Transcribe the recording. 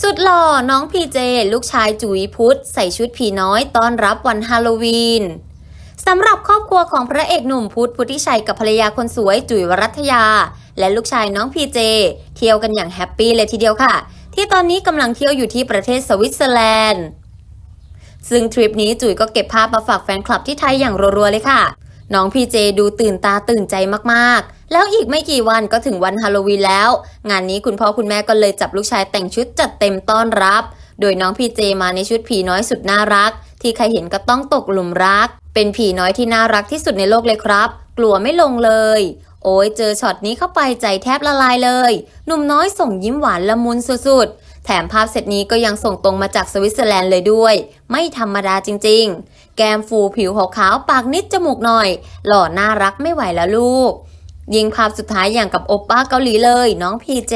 สุดหล่อน้องพีเจ ลูกชายจุ๋ยพุทธ ใส่ชุดผีน้อยต้อนรับวันฮาโลวีนสำหรับครอบครัวของพระเอกหนุ่มพุทธพุทธิชัยกับภรรยาคนสวยจุ๋ยวรัตยา และลูกชายน้องพีเจ เที่ยวกันอย่างแฮปปี้เลยทีเดียวค่ะ ที่ตอนนี้กำลังเที่ยวอยู่ที่ประเทศสวิตเซอร์แลนด์ ซึ่งทริปนี้จุ๋ยก็เก็บภาพมาฝากแฟนคลับที่ไทยอย่างรัวๆเลยค่ะ น้องพีเจดูตื่นตาตื่นใจมากๆ แล้วอีกไม่กี่วันก็ถึงวันฮาโลวีนแล้ว งานนี้คุณพ่อคุณแม่ก็เลยจับลูกชายแต่งชุดจัดเต็มต้อนรับ โดยน้องพีเจมาในชุดผีน้อยสุดน่ารัก ที่ใครเห็นก็ต้องตกหลุมรัก เป็นผีน้อยที่น่ารักที่สุดในโลกเลยครับ กลัวไม่ลงเลย โอ้ยเจอช็อตนี้เข้าไปใจแทบละลายเลยหนุ่มน้อยส่งยิ้มหวานละมุนสุดๆแถมภาพเซตนี้ก็ยังส่งตรงมาจากสวิตเซอร์แลนด์เลยด้วย ไม่ธรรมดาจริง ๆ แก้มฟูผิวขาวๆปากนิดจมูกหน่อย หล่อน่ารักไม่ไหวแล้วลูก ยิงภาพสุดท้ายอย่างกับโอป้าเกาหลีเลย น้องพีเจ